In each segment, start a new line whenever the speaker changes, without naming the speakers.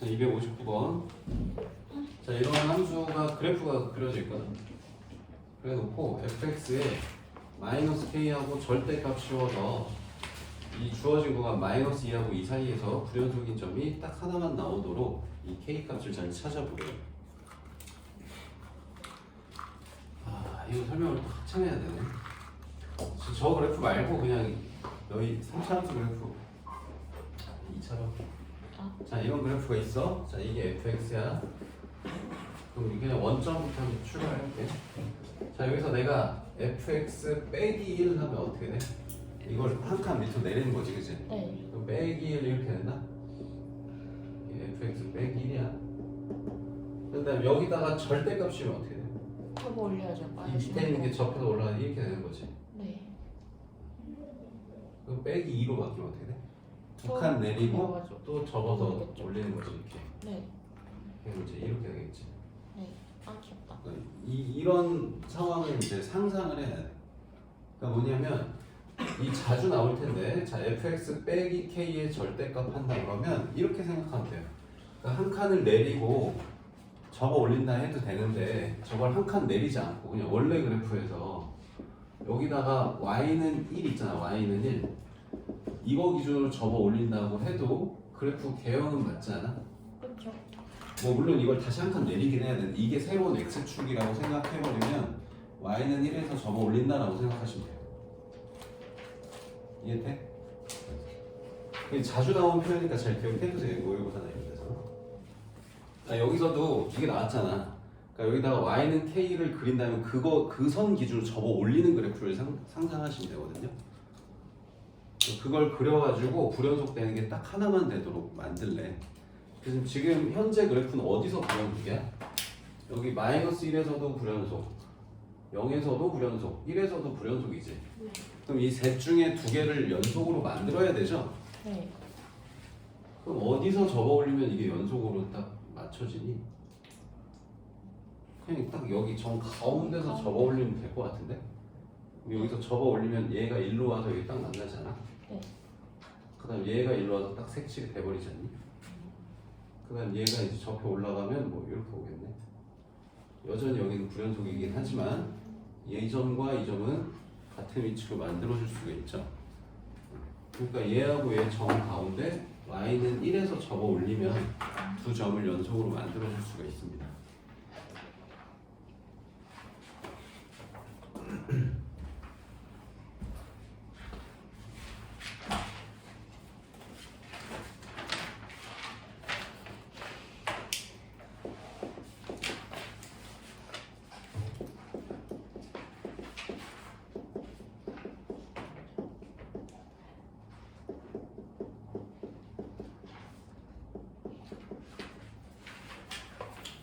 자, 259번. 자, 이런 함수가 그래프가 그려져 있거든. 그래 놓고 fx에 마이너스 k하고 절대값 씌워서 이 주어진 구간 마이너스 2하고 2 사이에서 불연속인 점이 딱 하나만 나오도록 이 k 값을 잘 찾아보래요. 아, 이거 설명을 또 한참 해야 되네. 저, 저 그래프 말고 그냥 여기 3차함수 그래프 2차로 자 이런 그래프가 있어 자 이게 fx야 그럼 그냥 원점부터 한번 출발할게 자 여기서 내가 fx 빼기 1 하면 어떻게 돼? 이걸 한 칸 밑으로 내리는 거지 그치?
네.
그럼 빼기 1 이렇게 된다? 이게 fx 빼기 1이야 그 다음 여기다가 절대값 씌우면 어떻게 돼?
접어 올려야죠.
밑에 있는 게
거.
접해서 올라가는 이렇게 되는 거지
네.
그럼 빼기 2로 바뀌면 어떻게 돼? 두또칸 내리고
올라가죠.
또 접어서
올리겠죠.
올리는 거지 이렇게
네.
그럼 이제 이렇게 되겠지
네. 아 귀엽다.
그러니까 이, 이런 상황을 이제 상상을 해야 돼 그러니까 뭐냐면 이 자주 나올 텐데 자 fx 빼기 k의 절대값 한다 그러면 이렇게 생각하면 돼요 그러니까 한 칸을 내리고 접어 올린다 해도 되는데 저걸 한 칸 내리지 않고 그냥 원래 그래프에서 여기다가 y는 1 있잖아 y는 1 이거 기준으로 접어 올린다고 해도 그래프 개형은 맞지 않아?
그렇죠.
뭐 물론 이걸 다시 한 칸 내리긴 해야 되는데 이게 새로운 x축이라고 생각해버리면 y는 1에서 접어 올린다라고 생각하시면 돼요 이해돼? 자주 나오는 표현이니까 잘 기억해두세요 모의고사나 이런 데서 자 여기서도 이게 나왔잖아 그러니까 여기다가 y는 k를 그린다면 그거 그 선 기준으로 접어 올리는 그래프를 상, 상상하시면 되거든요 그걸 그려가지고 불연속되는 게 딱 하나만 되도록 만들래 그래서 지금 현재 그래프는 어디서 불연속이야? 여기 마이너스 1에서도 불연속 0에서도 불연속 1에서도 불연속이지
네.
그럼 이 셋 중에 두 개를 연속으로 만들어야 되죠?
네.
그럼 어디서 접어 올리면 이게 연속으로 딱 맞춰지니? 그냥 딱 여기 정 가운데서 접어 올리면 될 것 같은데? 여기서 접어 올리면 얘가 일로 와서 여기 딱 만나잖아?
네.
그 다음 얘가 일로 와서 딱 색칠이 돼버리지 않니? 그 다음 얘가 이제 접해 올라가면 뭐 이렇게 오겠네 여전히 여기는 불연속이긴 하지만 이 점과 이 점은 같은 위치로 만들어줄 수가 있죠 그러니까 얘하고 얘 점 가운데 y는 1에서 접어 올리면 두 점을 연속으로 만들어줄 수가 있습니다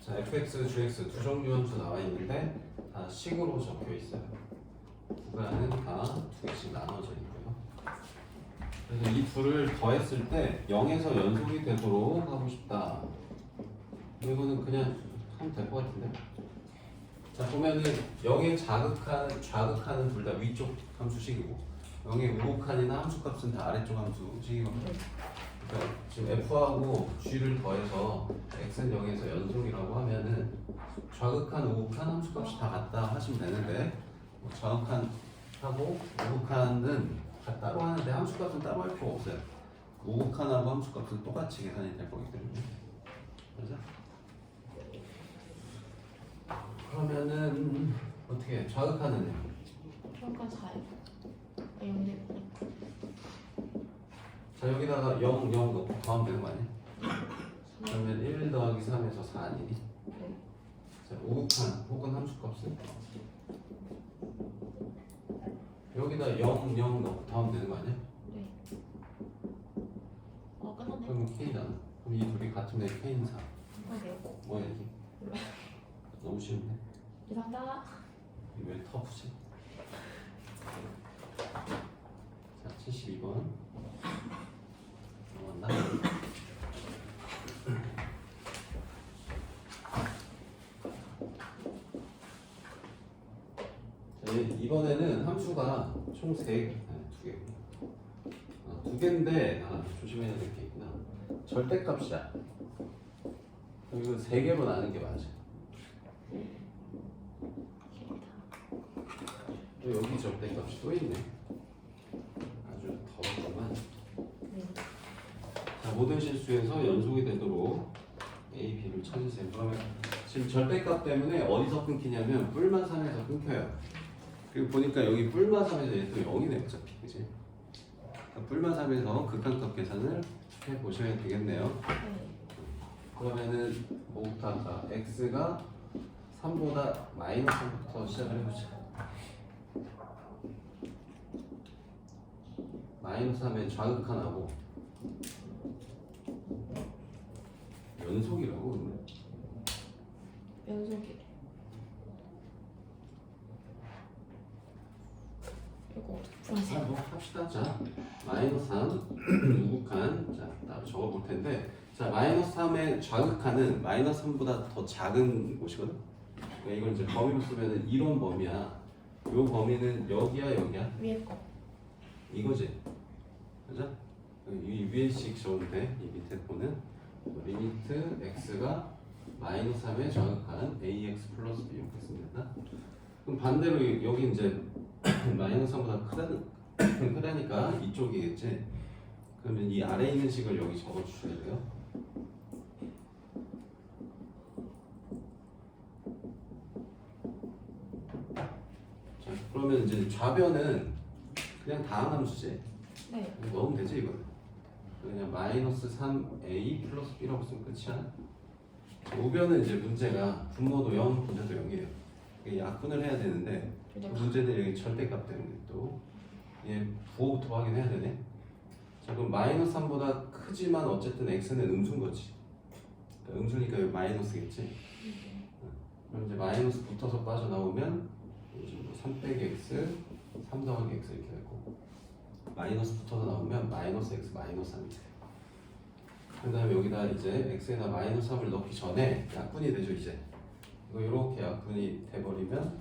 자, fx, gx 두 종류 함수 나와 있는데 다 식으로 적혀 있어요. 구간은 다 두 개씩 나눠져 있고요. 그래서 이 둘을 더했을 때 0에서 연속이 되도록 하고 싶다. 이거는 그냥 하면 될 것 같은데. 자 보면은 0의 자극하는 좌극하는 둘 다 위쪽 함수식이고 0의 우극한이나 함수값은 다 아래쪽 함수식이거든요. 지금 F하고 G를 더해서 X는 0에서 연속이라고 하면은 좌극한, 우극한 함수값이 다 같다 하시면 되는데 뭐 좌극한하고 우극한은 다 따로 하는데 함수값은 따로 할 필요 없어요. 우극한하고 함수값은 똑같이 계산이 될 거기 때문에 그죠? 그러면은 어떻게 해? 좌극한은요?
잠깐 4요. 아, 영대.
자 여기다가 0, 0 넣고 더하면 되는 거 아니야? 그러면 1 더하기 3에서 4 아니니?
네.
자, 우극한 혹은 함수값은 여기다 0, 0 넣고 더하면 되는 거 아니야?
네. 어 끝났네.
그러면 K잖아. 그럼 이 둘이 같으면 K는 4.
아 네.
뭐야 이게? 너무 쉬운데?
감사합니다.
이게 왜 터프지? 자, 72번. 넘어갔나? 자, 이- 이번에는 함수가 총 3개, 아니 2개. 아, 두 개인데, 아, 조심해야 될 게 있구나. 절대값이야. 이거 세 개로 나눈 게 맞아. 또 여기 절대값이 또 있네. 아주 더럽구만.
네.
자, 모든 실수에서 연속이 되도록 A, B를 찾으세요. 그러면 지금 절대값 때문에 어디서 끊기냐면 뿔마삼에서 끊겨요. 그리고 보니까 여기 뿔마삼에서 얘 또 0이네 어차피 그지? 그러니까 뿔마삼에서 극한값 계산을 해 보셔야 되겠네요.
네.
그러면은 뭐부터 할까? x가 3보다 마이너스 3부터 시작을 해보자. 마이너스 3의 좌극한하고 연속이라고 그러네.
연속이래. 이거 어떻게
자,
풀어야
뭐 합시다. 자, 마이너스 3 우극한 자, 따로 적어볼 텐데 자, 마이너스 3의 좌극한은 마이너스 3보다 더 작은 곳이거든. 그러니까 이걸 이제 범위로 쓰면은 이런 범위야. 요 범위는 여기야 여기야
위에 거.
이거지. 그죠? 이 위에씩 적으면 돼. 이 밑에 거는 리미트 x가 마이너스 3의 좌극한 ax 플러스 b 이렇게 쓰면 된다. 그럼 반대로 여기 이제 마이너스 3보다 크다, 크다니까 이쪽이겠지. 그러면 이 아래 있는 식을 여기 적어주셔야 돼요. 자, 그러면 이제 좌변은 그냥 다항 함수지.
네.
넣으면 되지 이거는. 그냥 마이너스 3a 플러스 b라고 쓰면 끝이야. 우변은 이제 문제가 분모도 0, 분자도 0이에요. 이게 약분을 해야 되는데 그 문제는 여기 절대값 때문에 또 얘 부호부터 확인해야 되네. 자 그럼 마이너스 3보다 크지만 어쨌든 x는 음수인 거지. 그러니까 음수니까 여기 마이너스겠지. 그럼 이제 마이너스 붙어서 빠져나오면 이제 뭐3 빼기 x, 3 더하기 x 이렇게 되고 마이너스 붙어서 나오면 마이너스 x 마이너스 3이 돼요. 그 다음에 여기다 이제 x에다 마이너스 3을 넣기 전에 약분이 되죠 이제. 이거 이렇게 약분이 돼버리면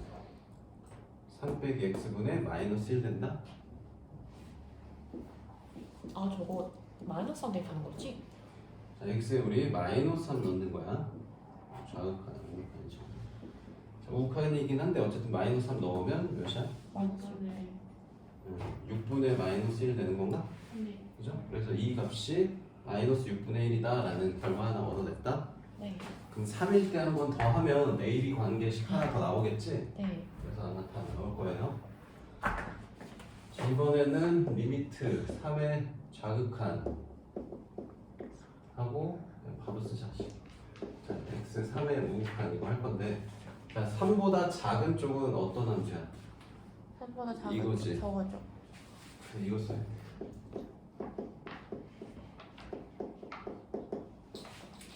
3 빼기 x분의 마이너스 1 된다?
아 저거 마이너스 3 대입 하는 거지?
자, x에 우리 마이너스 3 넣는 거야. 좌극한, 우극한이죠. 자, 우극한이긴 한데 어쨌든 마이너스 3 넣으면 몇이야?
마이너스
네.
음, 6분의 마이너스 1 되는 건가?
네.
그죠? 그래서 이 값이 마이너스 6분의 1이다 라는 결과 하나 얻어냈다.
네.
그럼 3일 때 한 번 더 하면 A, B 관계식 하나 더 나오겠지?
네.
그래서 하나 다 나올 거예요. 자, 이번에는 리미트 3의 좌극한 하고 바로 쓰자. 자, x 3의 우극한 이거 할 건데 자, 3보다 작은 쪽은 어떤 함수야?
3보다 작은
이거지.
저거죠.
네, 이거 써요.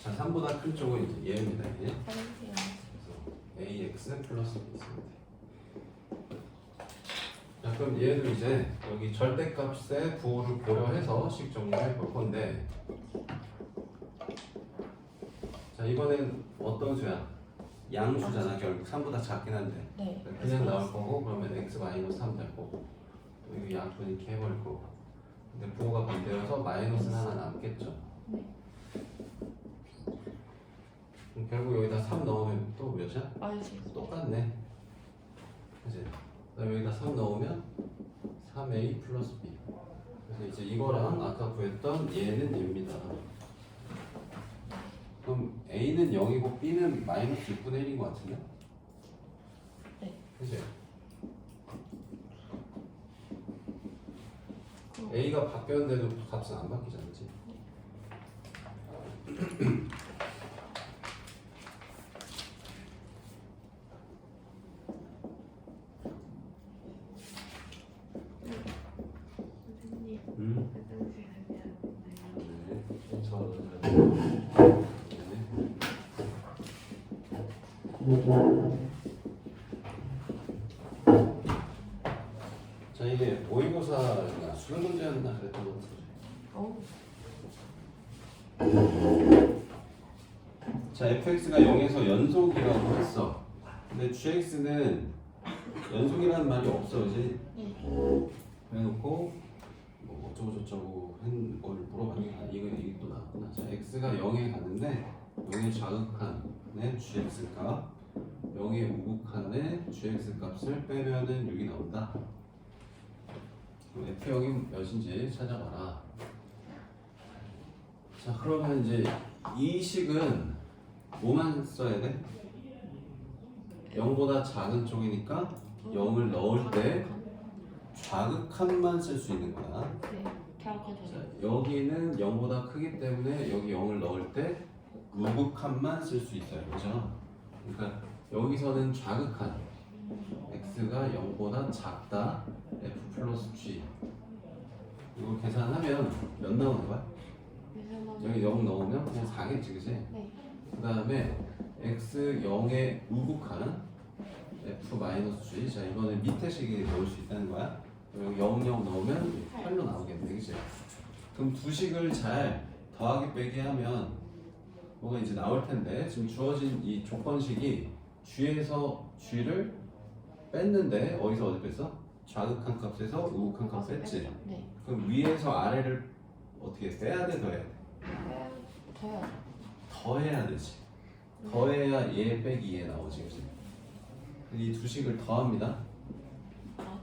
자, 3보다 큰 쪽은 이제 얘입니다. 얘. 그래서 ax 플러스 b 돼. 자, 그럼 얘도 이제 여기 절대값의 부호를 고려해서 식 정리해 볼 건데 자, 이번엔 어떤 수야? 양수잖아, 결국 3보다 작긴 한데
네.
그냥 나올 거고 그러면 x 마이너스 3 될 거고 또 이거 약분 이렇게 해버릴 거고 근데 부호가 반대여서 마이너스 하나 남겠죠
네.
그럼 결국 여기다 3 넣으면 또 몇이야?
마이너스
똑같네 그지? 그다음에 여기다 3 넣으면 3a 플러스 b 그래서 이제 이거랑 아까 구했던 얘는 얘입니다 그럼 a는 0이고 b는 마이너스 6분의 1인 것 같은데?
네. 그럼
A가 바뀌었는데도 값은 안 바뀌지 않지?
선생님,
음.
화장실 가야 하나요?
네. 저 자 이게 모의고사나 수능 문제였나 그랬던 것 같아요.
어우.
자 fx가 0에서 연속이라고 했어. 근데 gx는 연속이라는 말이 없어, 그지?
네.
해놓고 뭐 어쩌고 저쩌고 한걸 물어봤는데 아, 이거 이게 또 나왔구나. 자 x가 0에 가는데 여기 자극한의 gx 값 여기 우극한의 gx 값을 빼면은 6이 나온다. 그럼 F형이 몇인지 찾아봐라. 자 그러면 이제 이 식은 뭐만 써야 돼? 0보다 작은 쪽이니까 0을 넣을 때 좌극한만 쓸 수 있는 거야.
네. 자.
여기는 0보다 크기 때문에 여기 0을 넣을 때 우극한만 쓸 수 있어요. 그죠? 그러니까 여기서는 좌극한 x가 0보다 작다 f 플러스 g 이거 계산하면 몇 나오는 거야? 여기 0 넣으면 그냥 4겠지 그지?
네.
그 다음에 x 0에 우극한 f 마이너스 g 자 이거는 밑에 식에 넣을 수 있다는 거야 여기 0, 0 넣으면 8로 나오겠네 그지? 그럼 두 식을 잘 더하기 빼기 하면 뭐가 이제 나올 텐데 지금 주어진 이 조건식이 g에서 g를 뺐는데 어디서 어디 뺐어? 좌극한 값에서 우극한 값 뺐지
네.
그럼 위에서 아래를 어떻게 빼야 돼 더해야 돼?
더요.
더해야 되지. 더해야 얘 빼기 얘 나오지, 그지? 이 두 식을 더합니다.
아.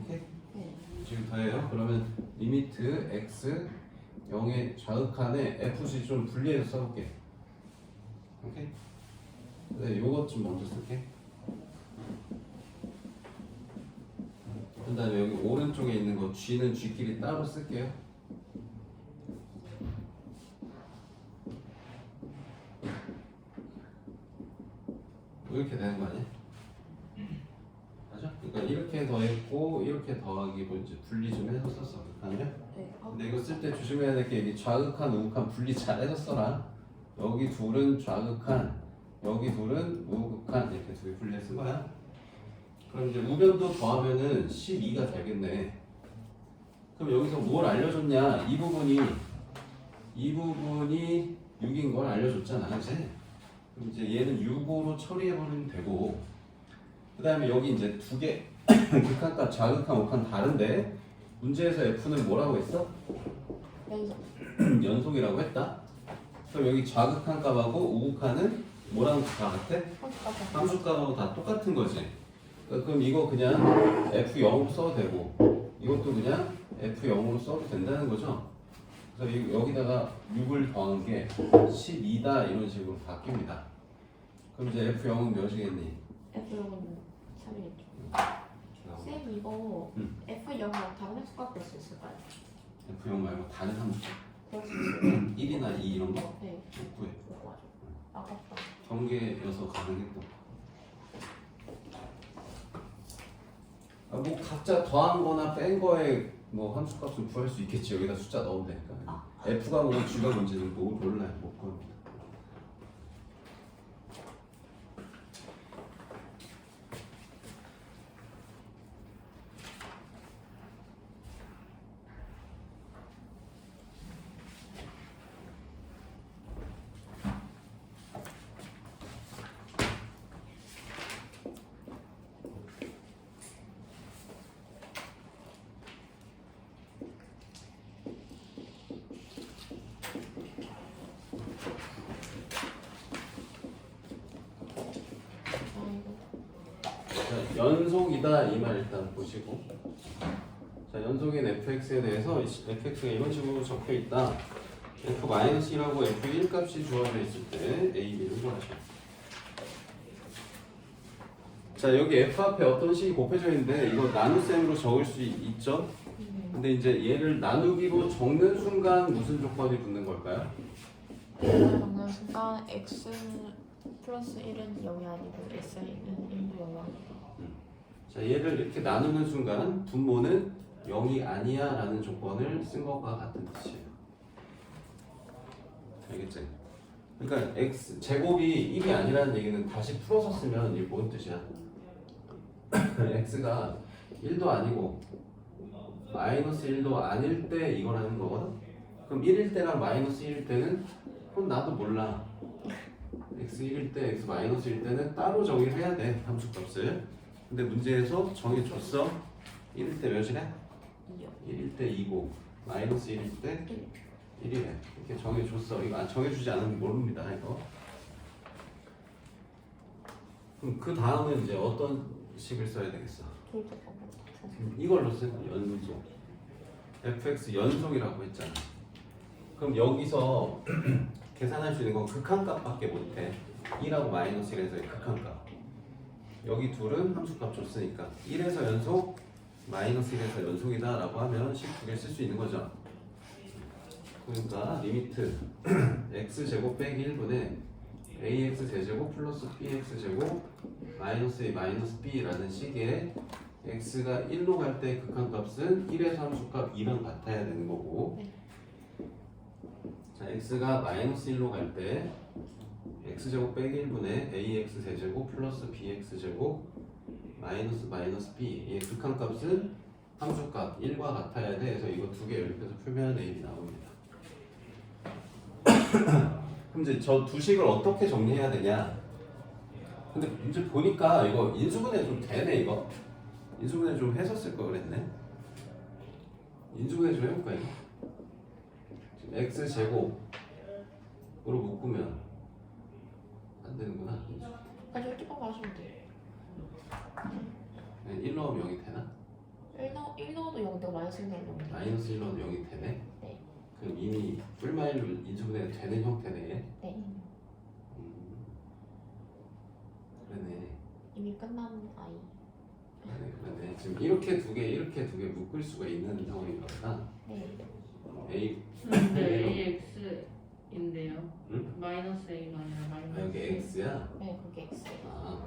오케이?
네.
지금 더해요. 그러면 리미트 x 0의 좌극한에 fc 좀 분리해서 써볼게. 오케이? 네, 요것 좀 먼저 쓸게. 그 다음에 여기 오른쪽에 있는 거 g는 g끼리 따로 쓸게요. 이렇게 되는 거 아니야? 맞아? 그러니까 이렇게 더했고 이렇게 더하기로 이제 분리 좀 해서 썼어. 아니야?
네. 아,
근데 이거 쓸 때 조심해야 될 게 좌극한, 우극한 분리 잘 해서 써라. 여기 둘은 좌극한, 여기 둘은 우극한 이렇게 두 개 분리해 쓴 거야. 그럼 이제 우변도 더하면은 12가 되겠네. 그럼 여기서 뭘 알려줬냐? 이 부분이 이 부분이 6인 걸 알려줬잖아, 그지? 그럼 이제 얘는 6으로 처리해버리면 되고 그 다음에 여기 이제 두 개 극한값 좌극한 우극한 다른데 문제에서 F는 뭐라고 했어?
연속.
연속이라고 했다 그럼 여기 좌극한 값하고 우극한은 뭐랑 다 같아?
한국까지.
함수 값하고 다 똑같은 거지 그- 그럼 이거 그냥 F0으로 써도 되고 이것도 그냥 F0으로 써도 된다는 거죠 그래서 이- 여기다가 6을 더한 게 12다 이런 식으로 바뀝니다 그럼 이제 F0은 몇이겠니?
F0은 3이겠죠. 쌤 이거
음.
F0은 다른 횟수 깎을 수 있을까요?
F0 말고 다른 함수
그럴 수 있어요.
1이나 2 이런 거?
네.
구해
맞아. 아깝다.
경계여서 가능했고 아, 뭐 각자 더한 거나 뺀 거에 뭐 함수값을 구할 수 있겠지. 여기다 숫자 넣으면 되니까. F가 뭐고 G가 뭔지는 뭐 몰라요. 못 구합니다
아 이거.
자, 연속이다 이 말 일단 보시고 자 연속인 fx에 대해서 이- fx가 이런 식으로 적혀 있다 f-1이라고 f1 값이 주어져 있을 때 a, b를 구하셔 자 여기 f 앞에 어떤 식이 곱해져 있는데 이거 나눗셈으로 적을 수 있- 있죠
음.
근데 이제 얘를 나누기로 적는 순간 무슨 조건이 붙는 걸까요?
적는 순간 X 플러스 1은 0이 아니고 X는 1도 0이 아니고.
자 얘를 이렇게 나누는 순간 분모는 0이 아니야 라는 조건을 쓴 것과 같은 뜻이에요 알겠지? 그러니까 x 제곱이 1이 아니라는 얘기는 다시 풀어서 쓰면 이게 뭔 뜻이야? x가 1도 아니고 마이너스 1도 아닐 때 이걸 하는 거거든? 그럼 1일 때랑 마이너스 1일 때는 그럼 나도 몰라 x 1일 때 x 마이너스 1일 때는 따로 정의를 해야 돼 함수값을 근데 문제에서 정해줬어? 1일 때 몇이래?
2요.
1일 때 2고 마이너스 1일 때 1이래. 이렇게 정해줬어. 이거 안 정해주지 않으면 모릅니다 이거. 그럼 그 다음은 이제 어떤 식을 써야 되겠어? 이걸로 쓴 연속. fx 연속이라고 했잖아. 그럼 여기서 계산할 수 있는 건 극한값밖에 못해. 1하고 마이너스 1에서의 극한값 여기 둘은 함수값 줬으니까 1에서 연속 마이너스 1에서 연속이다 라고 하면 식 두 개 쓸 수 있는 거죠 그러니까 리미트 x제곱 빼기 1분의 ax 세제곱 플러스 bx 제곱 마이너스 a 마이너스 b라는 식의 x가 1로 갈 때 극한값은 1에서 함수값 2랑 같아야 되는 거고
네.
자 x가 마이너스 1로 갈때 x제곱 빼기 1분의 ax 세제곱 플러스 bx 제곱 마이너스 마이너스 b. 의 극한 값은 함수값 1과 같아야 돼. 그래서 이거 두 개 연립해서 풀면 a이 나옵니다. 그럼 이제 저 두 식을 어떻게 정리해야 되냐? 근데 문제 보니까 이거 인수분해 좀 되네 이거. 인수분해 좀 했었을 걸 그랬네. 인수분해 좀 해볼까 이거? 지금 x 제곱으로 묶으면 안 되는구나.
가지고 조금 마시면 돼
그냥 1 넣으면 0이 되나?
1 넣, 1 넣어도 0 되고 마이너스 1 넣어도 0 돼.
마이너스 1 넣으면 0이 되네?
네.
그럼 이미 뿔마일로 인수분해가 되는 형태네 얘?
네.
음. 그러네
이미 끝난 아이.
그러네 그러네 지금 이렇게 두 개 이렇게 두 개 묶을 수가 있는 상황인가 보다
네.
A
근데 AX 인데요.
응?
마이너스 A가 아니라
아,
마이너스
여기 X야?
네, 그게 X.
아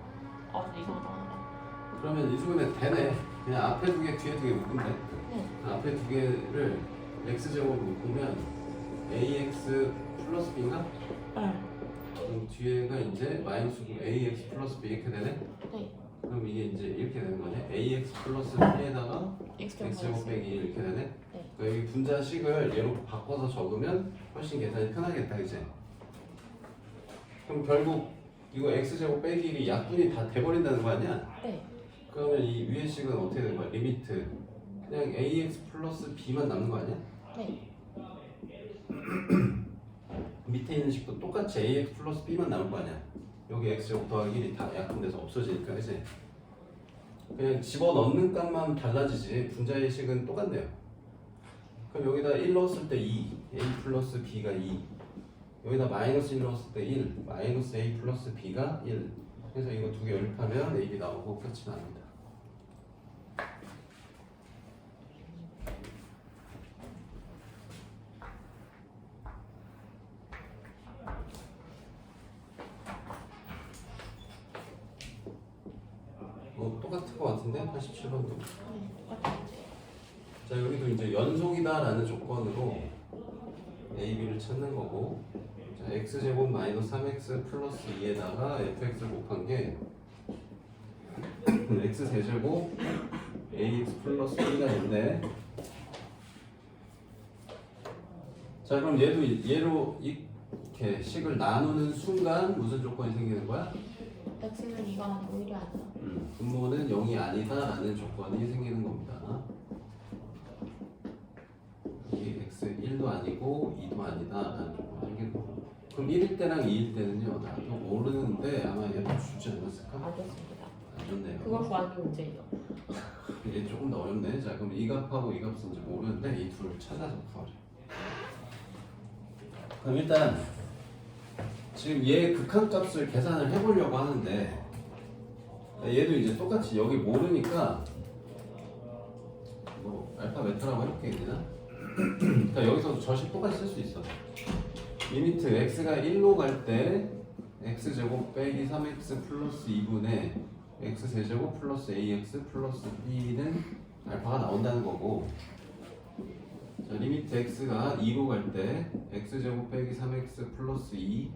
아, 근데 이상하다.
그러면 인수분해 되네 그냥 앞에 두 개 뒤에 두 개 묶으면 돼
네.
앞에 두 개를 x제곱으로 묶으면 ax 플러스 b인가?
네.
그럼 뒤에가 이제 마이너스 ax 플러스 b 이렇게 되네?
네.
그럼 이게 이제 이렇게 되는 거네 ax 플러스 b에다가
X 제곱
x제곱. 빼기 1 이렇게 되네?
네.
그러니까 여기 분자식을 얘로 바꿔서 적으면 훨씬 계산이 편하겠다 이제 그럼 결국 이거 x제곱 빼기 1이 약분이 다 돼버린다는 거 아니야?
네.
그러면 이 위의 식은 어떻게 되는 거야? 리미트 그냥 ax 플러스 b만 남는 거 아니야?
네.
밑에 있는 식도 똑같이 ax 플러스 b만 남을 거 아니야 여기 x제곱 더하기 1이 다 약분돼서 없어지니까 그치? 그냥 집어넣는 값만 달라지지 분자의 식은 똑같네요 그럼 여기다 1 넣었을 때 2 a 플러스 b가 2 여기다 마이너스 1 넣었을 때 1 마이너스 a 플러스 b가 1 그래서 이거 두 개 연립하면 a, b 나오고 끝이 납니다 뭐 똑같을 것 같은데 87번도
네. 똑같아요.
자 여기도 이제 연속이다라는 조건으로 a, b를 찾는 거고 자 x 제곱 마이너스 3x 플러스 2에다가 fx를 곱한 게 x 세제곱 ax 플러스 b가 있네 자 그럼 얘도 얘로 이렇게 식을 나누는 순간 무슨 조건이 생기는 거야?
X는 이거 아니고 1이 아니야.
음, 분모는 0이 아니다 라는 조건이 생기는 겁니다. 여기 x 1도 아니고 2도 아니다 라는 조건이 생기는 거고. 그럼 1일 때랑 2일 때는요, 나도 모르는데 아마 얘도 주지 않았을까?
알겠습니다.
안 좋네요.
그걸 구하는 게 문제예요.
이게 조금 더 어렵네. 자, 그럼 이 값하고 이 값은 이제 모르는데 이 둘을 찾아서 구하래. 그럼 일단 지금 얘 극한값을 계산을 해보려고 하는데 얘도 이제 똑같이 여기 모르니까 뭐 알파 베타라고 해볼게 그냥. 그러니까 여기서도 저식 똑같이 쓸 수 있어. 리미트 x가 1로 갈 때 x 제곱 빼기 3x 플러스 2분의 x 세제곱 플러스 ax 플러스 b는 알파가 나온다는 거고. 자 리미트 x가 2로 갈 때 x 제곱 빼기 3x 플러스 2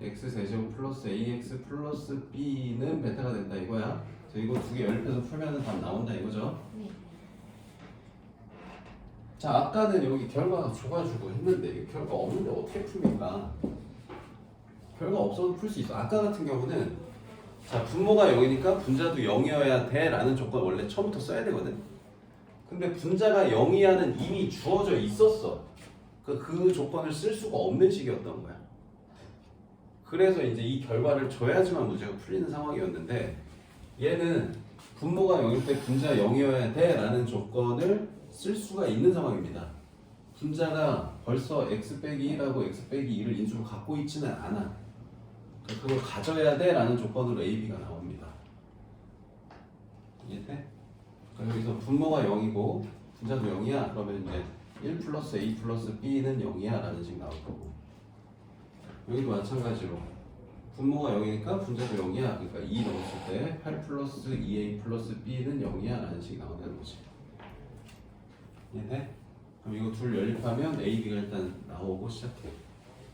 x 세제곱 플러스 ax 플러스 b는 베타가 된다 이거야. 이거 두개 연립해서 풀면 답 나온다 이거죠?
네.
자 아까는 여기 결과가 줘가지고 했는데 결과 없는데 어떻게 풉니까? 결과 없어도 풀 수 있어. 아까 같은 경우는 자 분모가 0이니까 분자도 0이어야 돼 라는 조건 원래 처음부터 써야 되거든. 근데 분자가 0이야는 이미 주어져 있었어. 그, 그 조건을 쓸 수가 없는 식이었던 거야. 그래서 이제 이 결과를 줘야지만 문제가 풀리는 상황이었는데 얘는 분모가 0일 때 분자 0이어야 돼 라는 조건을 쓸 수가 있는 상황입니다. 분자가 벌써 x 빼기 1하고 x 빼기 2를 인수로 갖고 있지는 않아. 그걸 가져야 돼 라는 조건으로 a, b가 나옵니다. 이해돼? 여기서 분모가 0이고 분자도 0이야. 그러면 이제 1 플러스 a 플러스 b는 0이야 라는 식 나올 거고 여기도 마찬가지로 분모가 0이니까 분자도 0이야. 그러니까 2 넣었을 때 8 플러스 2a 플러스 b는 0이야 라는 식이 나온다는 거지. 이해돼? 그럼 이거 둘 연립하면 a, b가 일단 나오고 시작해.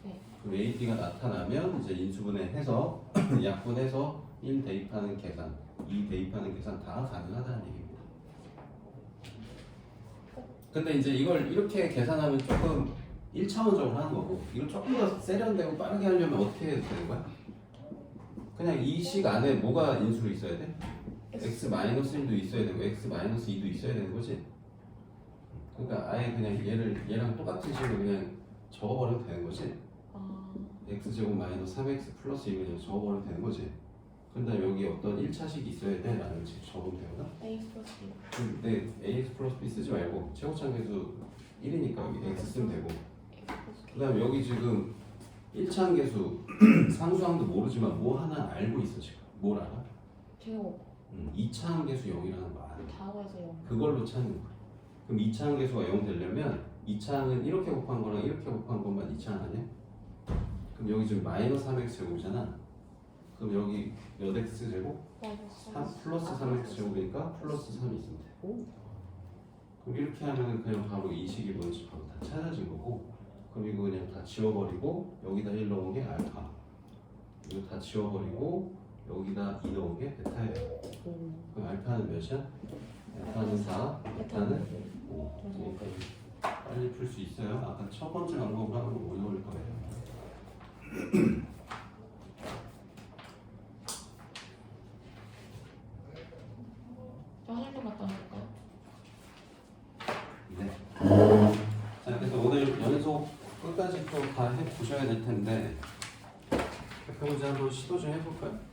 네.
그럼 a, b가 나타나면 이제 인수분해 해서 약분해서 1 대입하는 계산, 2 대입하는 계산 다 가능하다는 얘기입니다. 근데 이제 이걸 이렇게 계산하면 조금 1차원적으로 하는 거고 이걸 조금 더 세련되고 빠르게 하려면 어떻게 해야 되는 거야? 그냥 이 식 안에 뭐가 인수로 있어야 돼? x 마이너스 1도 있어야 되고 x 마이너스 2도 있어야 되는 거지. 그러니까 아예 그냥 얘를 얘랑 똑같은 식으로 그냥 적어버려도 되는 거지.
아,
x 제곱 마이너스 3x 플러스 2를 그냥 적어버리면 되는 거지. 근데 여기 어떤 1차식이 있어야 돼? 라는 식 적으면 되거든.
A 플러스
근데 ax 플러스 b 쓰지 말고 최고차계수 1이니까 여기 x 쓰면 되고.
A 플러스
그 다음에 여기 지금 1차항 계수 상수항도 모르지만 뭐 하나 알고 있어 지금? 뭘 알아?
제곱.
음, 2차항 계수 0이라는 거 알아?
다오에서 0
그걸로 찾는 거야 그럼 2차항 계수가 0 되려면 2차항은 이렇게 곱한 거랑 이렇게 곱한 것만 2차항 아니야? 그럼 여기 지금 마이너스 3x 제곱이잖아 그럼 여기 몇 x 제곱?
마이너스
3 플러스 3x 제곱이니까 플러스 3이 있으면 돼
오.
그럼 이렇게 하면은 그냥 바로 이 식이 뭔지 바로 다 찾아진 거고 그럼 이거 그냥 다 지워버리고 여기다 1 넣은 게 알파 이거 다 지워버리고 여기다 2 넣은 게 베타예요
오.
그럼 알파는 몇이야? 알파는 4 베타는 5 그러니까 빨리 풀 수 있어요 아까 첫 번째 방법으로 하면 걸릴 거예요
저 화장실 갔다 올까요?
네. 자 그래서 오늘 연속 끝까지 또 다 해보셔야 될 텐데 그 한번 시도 좀 해볼까요?